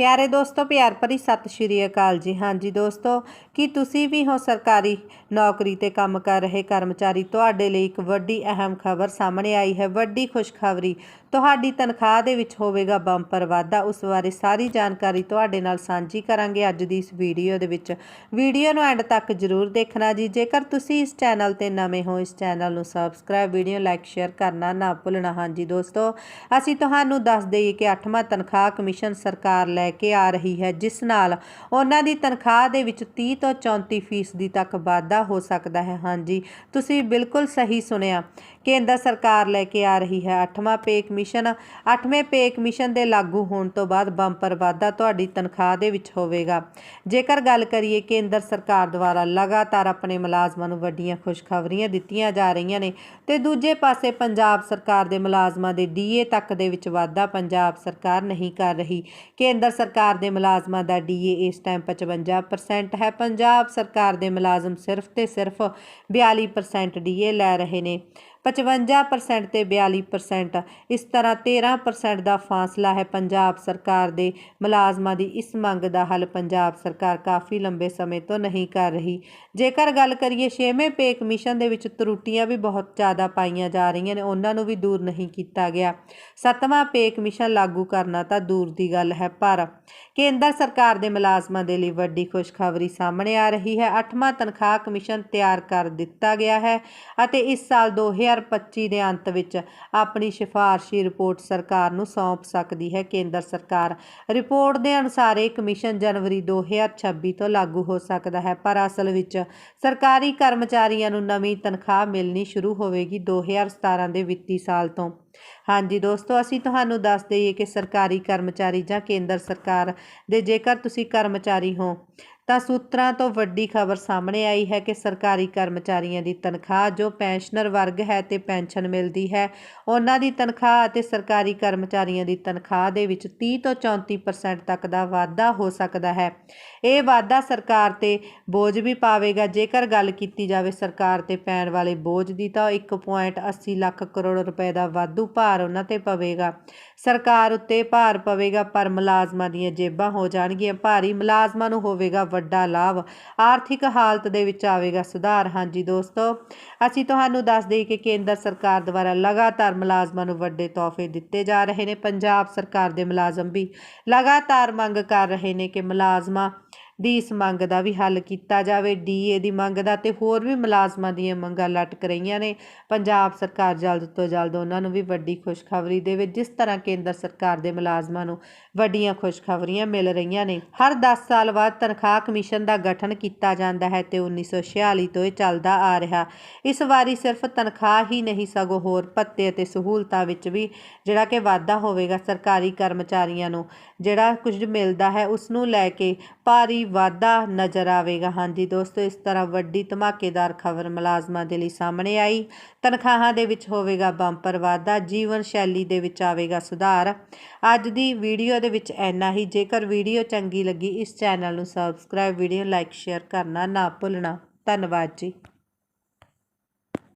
ਪਿਆਰੇ ਦੋਸਤੋ, ਪਿਆਰ ਭਰੀ ਸਤਿ ਸ਼੍ਰੀ ਅਕਾਲ ਜੀ। ਹਾਂਜੀ ਦੋਸਤੋ, ਕੀ ਤੁਸੀਂ ਵੀ ਹੋ ਸਰਕਾਰੀ ਨੌਕਰੀ ਤੇ ਕੰਮ ਕਰ ਰਹੇ ਕਰਮਚਾਰੀ? ਤੁਹਾਡੇ ਲਈ ਇੱਕ ਵੱਡੀ ਅਹਿਮ ਖਬਰ ਸਾਹਮਣੇ ਆਈ ਹੈ। ਵੱਡੀ ਖੁਸ਼ਖਬਰੀ ਤੁਹਾਡੀ ਤਨਖਾਹ ਦੇ ਵਿੱਚ ਹੋਵੇਗਾ ਬੰਪਰ ਵਾਧਾ। ਉਸ ਬਾਰੇ ਸਾਰੀ ਜਾਣਕਾਰੀ ਤੁਹਾਡੇ ਨਾਲ ਸਾਂਝੀ ਕਰਾਂਗੇ ਅੱਜ ਦੀ ਇਸ ਵੀਡੀਓ ਦੇ ਵਿੱਚ। ਵੀਡੀਓ ਨੂੰ ਐਂਡ ਤੱਕ ਜ਼ਰੂਰ ਦੇਖਣਾ ਜੀ। ਜੇਕਰ ਤੁਸੀਂ ਇਸ ਚੈਨਲ ਤੇ ਨਵੇਂ ਹੋ, ਇਸ ਚੈਨਲ ਨੂੰ ਸਬਸਕ੍ਰਾਈਬ, ਵੀਡੀਓ ਲਾਈਕ, ਸ਼ੇਅਰ ਕਰਨਾ ਨਾ ਭੁੱਲਣਾ। ਹਾਂਜੀ ਦੋਸਤੋ, ਅਸੀਂ ਤੁਹਾਨੂੰ ਦੱਸ ਦਈਏ ਕਿ 8ਵਾਂ ਤਨਖਾਹ ਕਮਿਸ਼ਨ ਸਰਕਾਰ ਲੈ ਕੇ ਆ ਰਹੀ ਹੈ, ਜਿਸ ਨਾਲ ਉਹਨਾਂ ਦੀ ਤਨਖਾਹ ਦੇ ਵਿੱਚ 30 ਤੋਂ 34 ਫੀਸਦੀ ਤੱਕ ਵਾਧਾ ਹੋ ਸਕਦਾ ਹੈ। ਹਾਂਜੀ, ਤੁਸੀਂ ਬਿਲਕੁਲ ਸਹੀ ਸੁਣਿਆ। ਕੇਂਦਰ ਸਰਕਾਰ ਲੈ ਕੇ ਆ ਰਹੀ ਹੈ। 8ਵਾਂ ਪੇ ਕਮਿਸ਼ਨ 8ਵੇਂ ਪੇ ਕਮਿਸ਼ਨ ਦੇ ਲਾਗੂ ਹੋਣ ਤੋਂ ਬਾਅਦ ਬੰਪਰ ਵਾਧਾ ਤੁਹਾਡੀ ਤਨਖਾਹ ਦੇ ਵਿੱਚ ਹੋਵੇਗਾ। ਜੇਕਰ ਗੱਲ ਕਰੀਏ ਕੇਂਦਰ ਸਰਕਾਰ ਦੁਆਰਾ ਲਗਾਤਾਰ ਆਪਣੇ ਮੁਲਾਜ਼ਮਾਂ ਨੂੰ ਵੱਡੀਆਂ ਖੁਸ਼ਖਬਰੀਆਂ ਦਿੱਤੀਆਂ ਜਾ ਰਹੀਆਂ ਨੇ ਤੇ ਦੂਜੇ ਪਾਸੇ ਪੰਜਾਬ ਸਰਕਾਰ ਦੇ ਮੁਲਾਜ਼ਮਾਂ ਦੇ ਡੀਏ ਤੱਕ ਦੇ ਵਿੱਚ ਵਾਧਾ ਪੰਜਾਬ ਸਰਕਾਰ ਨਹੀਂ ਕਰ ਰਹੀ। ਕੇਂਦਰ ਸਰਕਾਰ ਦੇ ਮੁਲਾਜ਼ਮਾਂ ਦਾ ਡੀਏ ਇਸ ਟਾਈਮ 55% ਹੈ। ਪੰਜਾਬ ਸਰਕਾਰ ਦੇ ਮੁਲਾਜ਼ਮ ਸਿਰਫ ਤੇ ਸਿਰਫ 42% ਡੀਏ ਲੈ ਰਹੇ ਨੇ। 55% ਤੇ 42% ਇਸ ਤਰ੍ਹਾਂ 13% ਦਾ ਫਾਸਲਾ ਹੈ ਪੰਜਾਬ ਸਰਕਾਰ ਦੇ ਮੁਲਾਜ਼ਮਾਂ ਦੀ। ਇਸ ਮੰਗ ਦਾ ਹੱਲ ਪੰਜਾਬ ਸਰਕਾਰ ਕਾਫੀ ਲੰਬੇ ਸਮੇਂ ਤੋਂ ਨਹੀਂ ਕਰ ਰਹੀ। ਜੇਕਰ ਗੱਲ ਕਰੀਏ 6ਵੇਂ ਪੇ ਕਮਿਸ਼ਨ ਦੇ ਵਿੱਚ ਤਰੁੱਟੀਆਂ ਵੀ ਬਹੁਤ ਜ਼ਿਆਦਾ ਪਾਈਆਂ ਜਾ ਰਹੀਆਂ ਨੇ, ਉਹਨਾਂ ਨੂੰ ਵੀ ਦੂਰ ਨਹੀਂ ਕੀਤਾ ਗਿਆ। 7ਵਾਂ ਪੇ ਕਮਿਸ਼ਨ ਲਾਗੂ ਕਰਨਾ ਤਾਂ ਦੂਰ ਦੀ ਗੱਲ ਹੈ, ਪਰ ਕੇਂਦਰ ਸਰਕਾਰ ਦੇ ਮੁਲਾਜ਼ਮਾਂ ਦੇ ਲਈ ਵੱਡੀ ਖੁਸ਼ਖਬਰੀ ਸਾਹਮਣੇ ਆ ਰਹੀ ਹੈ। 8ਵਾਂ ਤਨਖਾਹ ਕਮਿਸ਼ਨ ਤਿਆਰ ਕਰ ਦਿੱਤਾ ਗਿਆ ਹੈ ਅਤੇ ਇਸ ਸਾਲ 2025 ਦੇ ਅੰਤ ਵਿੱਚ ਆਪਣੀ ਸਿਫਾਰਸ਼ੀ ਰਿਪੋਰਟ ਸਰਕਾਰ ਨੂੰ ਸੌਂਪ ਸਕਦੀ ਹੈ। ਕੇਂਦਰ ਸਰਕਾਰ ਰਿਪੋਰਟ ਦੇ ਅਨੁਸਾਰ ਇਹ ਕਮਿਸ਼ਨ ਜਨਵਰੀ 2026 ਤੋਂ ਲਾਗੂ ਹੋ ਸਕਦਾ ਹੈ, ਪਰ ਅਸਲ ਵਿੱਚ ਸਰਕਾਰੀ ਕਰਮਚਾਰੀਆਂ ਨੂੰ ਨਵੀਂ ਤਨਖਾਹ ਮਿਲਣੀ ਸ਼ੁਰੂ ਹੋਵੇਗੀ 2017 ਦੇ ਵਿੱਤੀ ਸਾਲ ਤੋਂ। ਹਾਂਜੀ ਦੋਸਤੋ, ਅਸੀਂ ਤੁਹਾਨੂੰ ਦੱਸ ਦਈਏ ਕਿ ਸਰਕਾਰੀ ਕਰਮਚਾਰੀ ਜਾਂ ਕੇਂਦਰ ਸਰਕਾਰ ਦੇ ਜੇਕਰ ਤੁਸੀਂ ਕਰਮਚਾਰੀ ਹੋ ਤਾਂ ਸੂਤਰਾਂ ਤੋਂ ਵੱਡੀ ਖਬਰ ਸਾਹਮਣੇ ਆਈ ਹੈ ਕਿ ਸਰਕਾਰੀ ਕਰਮਚਾਰੀਆਂ ਦੀ ਤਨਖਾਹ, ਜੋ ਪੈਨਸ਼ਨਰ ਵਰਗ ਹੈ ਤੇ ਪੈਨਸ਼ਨ ਮਿਲਦੀ ਹੈ, ਉਹਨਾਂ ਦੀ ਤਨਖਾਹ ਅਤੇ ਸਰਕਾਰੀ ਕਰਮਚਾਰੀਆਂ ਦੀ ਤਨਖਾਹ ਦੇ ਵਿੱਚ 30 ਤੋਂ 34% ਤੱਕ ਦਾ ਵਾਧਾ ਹੋ ਸਕਦਾ ਹੈ। ਇਹ ਵਾਧਾ ਸਰਕਾਰ ਤੇ ਬੋਝ ਵੀ ਪਾਵੇਗਾ। ਜੇਕਰ ਗੱਲ ਕੀਤੀ ਜਾਵੇ ਸਰਕਾਰ ਤੇ ਪੈਣ ਵਾਲੇ ਬੋਝ ਦੀ, ਤਾਂ 1.80 ਲੱਖ ਕਰੋੜ ਰੁਪਏ ਦਾ ਵਾਧੂ ਭਾਰ ਉਹਨਾਂ ਤੇ ਪਵੇਗਾ। ਸਰਕਾਰ ਉੱਤੇ ਭਾਰ ਪਵੇਗਾ, ਪਰ ਮੁਲਾਜ਼ਮਾਂ ਦੀਆਂ ਜੇਬਾਂ ਹੋ ਜਾਣਗੀਆਂ। ਭਾਰੀ ਮੁਲਾਜ਼ਮਾਂ ਨੂੰ ਹੋਵੇਗਾ ਵੱਡਾ ਲਾਭ। ਆਰਥਿਕ ਹਾਲਤ ਦੇ ਵਿੱਚ ਆਵੇਗਾ ਸੁਧਾਰ। ਹਾਂਜੀ ਦੋਸਤੋ, ਅਸੀਂ ਤੁਹਾਨੂੰ ਦੱਸ ਦੇਈਏ ਕਿ ਕੇਂਦਰ ਸਰਕਾਰ ਦੁਆਰਾ ਲਗਾਤਾਰ ਮੁਲਾਜ਼ਮਾਂ ਨੂੰ ਵੱਡੇ ਤੋਹਫੇ ਦਿੱਤੇ ਜਾ ਰਹੇ ਨੇ। ਪੰਜਾਬ ਸਰਕਾਰ ਦੇ ਮੁਲਾਜ਼ਮ ਵੀ ਲਗਾਤਾਰ ਮੰਗ ਕਰ ਰਹੇ ਨੇ ਕਿ ਮੁਲਾਜ਼ਮਾਂ ਦੀ ਇਸ ਮੰਗ ਦਾ ਵੀ ਹੱਲ ਕੀਤਾ ਜਾਵੇ। ਡੀਏ ਦੀ ਮੰਗ ਦਾ ਤੇ ਹੋਰ ਵੀ ਮੁਲਾਜ਼ਮਾਂ ਦੀਆਂ ਮੰਗਾਂ ਲਟਕ ਰਹੀਆਂ ਨੇ। ਪੰਜਾਬ ਸਰਕਾਰ ਜਲਦ ਤੋਂ ਜਲਦ ਉਹਨਾਂ ਨੂੰ ਵੀ ਵੱਡੀ ਖੁਸ਼ਖਬਰੀ ਦੇਵੇ, ਜਿਸ ਤਰ੍ਹਾਂ ਕੇਂਦਰ ਸਰਕਾਰ ਦੇ ਮੁਲਾਜ਼ਮਾਂ ਨੂੰ ਵੱਡੀਆਂ ਖੁਸ਼ਖਬਰੀਆਂ ਮਿਲ ਰਹੀਆਂ ਨੇ। ਹਰ 10 ਸਾਲ ਬਾਅਦ ਤਨਖਾਹ ਕਮਿਸ਼ਨ ਦਾ ਗਠਨ ਕੀਤਾ ਜਾਂਦਾ ਹੈ ਤੇ 1946 ਤੋਂ ਇਹ ਚੱਲਦਾ ਆ ਰਿਹਾ। ਇਸ ਵਾਰੀ ਸਿਰਫ ਤਨਖਾਹ ਹੀ ਨਹੀਂ, ਸਗੋਂ ਹੋਰ ਭੱਤੇ ਅਤੇ ਸਹੂਲਤਾਂ ਵਿੱਚ ਵੀ ਜਿਹੜਾ ਕਿ ਵਾਧਾ ਹੋਵੇਗਾ ਸਰਕਾਰੀ ਕਰਮਚਾਰੀਆਂ ਨੂੰ, ਜਿਹੜਾ ਕੁਝ ਮਿਲਦਾ ਹੈ ਉਸ ਨੂੰ ਲੈ ਕੇ ਭਾਰੀ ਵਾਧਾ ਨਜ਼ਰ ਆਵੇਗਾ। ਹਾਂਜੀ ਦੋਸਤੋ, ਇਸ ਤਰ੍ਹਾਂ ਵੱਡੀ ਧਮਾਕੇਦਾਰ ਖਬਰ ਮੁਲਾਜ਼ਮਾਂ ਦੇ ਲਈ ਸਾਹਮਣੇ ਆਈ। ਤਨਖਾਹਾਂ ਦੇ ਵਿੱਚ ਹੋਵੇਗਾ ਬੰਪਰ ਵਾਧਾ, ਜੀਵਨ ਸ਼ੈਲੀ ਦੇ ਵਿੱਚ ਆਵੇਗਾ ਸੁਧਾਰ। ਅੱਜ ਦੀ ਵੀਡੀਓ ਦੇ ਵਿੱਚ ਇੰਨਾ ਹੀ। ਜੇਕਰ ਵੀਡੀਓ ਚੰਗੀ ਲੱਗੀ, ਇਸ ਚੈਨਲ ਨੂੰ ਸਬਸਕ੍ਰਾਈਬ, ਵੀਡੀਓ ਲਾਈਕ, ਸ਼ੇਅਰ ਕਰਨਾ ਨਾ ਭੁੱਲਣਾ। ਧੰਨਵਾਦ ਜੀ।